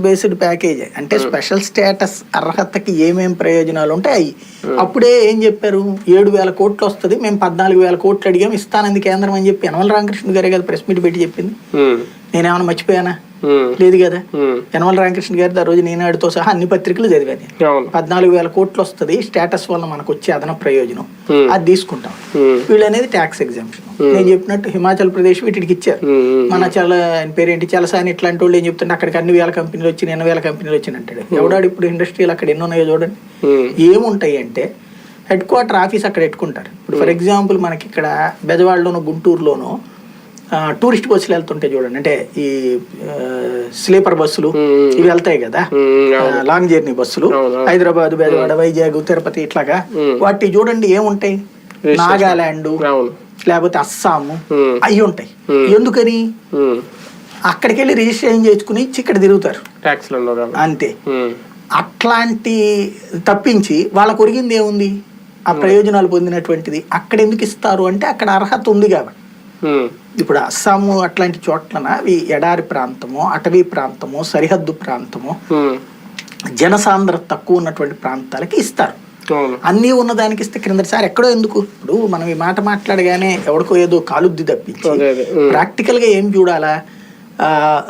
Based package. అంటే special status అర్హతకి ఏమేం ప్రయోజనాలు ఉంటాయి? అప్పుడే ఏం చెప్పారు? ఏడు వేల కోట్లు వస్తుంది మేము పద్నాలుగు వేల కోట్లు అడిగాం ఇస్తానంది కేంద్రం అని చెప్పి యనమల రామకృష్ణ గారే కదా ప్రెస్ మీట్ పెట్టి చెప్పింది. ఉమ్, నేనేమైనా మర్చిపోయానా? లేదు కదా? యనమల రామకృష్ణ గారి ఆ రోజు నేనాడుతో సహా అన్ని పత్రికలు చదివాను నేను. పద్నాలుగు వేల కోట్లు వస్తుంది స్టేటస్ వల్ల మనకు వచ్చే అదన ప్రయోజనం. అది తీసుకుంటాం. వీళ్ళు అనేది ట్యాక్స్ ఎగ్జామ్షన్. నేను చెప్పినట్టు హిమాచల్ ప్రదేశ్ వీటికి ఇచ్చారు. మన చాలా పేరేంటి? చలసాని ఇట్లాంటి వాళ్ళు ఏం చెప్తుంటే అక్కడికి అన్ని వేల కంపెనీలు వచ్చి ఎన్ని వేల కంపెనీలు వచ్చి అంటాడు. ఎవడాడు ఇప్పుడు ఇండస్ట్రీలు అక్కడ ఎన్ని ఉన్నాయో చూడండి. ఏముంటాయి అంటే హెడ్ క్వార్టర్ ఆఫీస్ అక్కడ పెట్టుకుంటారు. ఇప్పుడు ఫర్ ఎగ్జాంపుల్ మనకి ఇక్కడ బెజవాడలోను గుంటూరులోను టూరిస్ట్ బస్సులు వెళ్తుంటాయి చూడండి. అంటే ఈ స్లీపర్ బస్సులు ఇవి వెళ్తాయి కదా? లాంగ్ జర్నీ బస్సులు. హైదరాబాద్ బెజవాడ వైజాగ్ తిరుపతి ఇట్లాగా. వాటి చూడండి ఏముంటాయి? నాగాలాండ్ లేకపోతే అస్సాము అవి ఉంటాయి. ఎందుకని? అక్కడికి వెళ్ళి రిజిస్ట్రేషన్ చేసుకుని ఇచ్చి ఇక్కడ తిరుగుతారు. అంతే. అట్లాంటి తప్పించి వాళ్ళకు ఒరిగింది ఏముంది? ఆ ప్రయోజనాలు పొందినటువంటిది. అక్కడ ఎందుకు ఇస్తారు? అంటే అక్కడ అర్హత ఉంది కాబట్టి. ఇప్పుడు అస్సాము అట్లాంటి చోట్లన అవి ఎడారి ప్రాంతము అటవీ ప్రాంతము సరిహద్దు ప్రాంతము జనసాంద్రత తక్కువ ఉన్నటువంటి ప్రాంతాలకి ఇస్తారు. అన్నీ ఉన్నదానికి ఇస్తే క్రిందటిసారి ఎక్కడో ఎందుకు? ఇప్పుడు మనం ఈ మాట మాట్లాడగానే ఎవరికో ఏదో కాలుద్ది తప్పించి అదే అదే. ఉమ్. ప్రాక్టికల్గా ఏం చూడాలా? ఆ,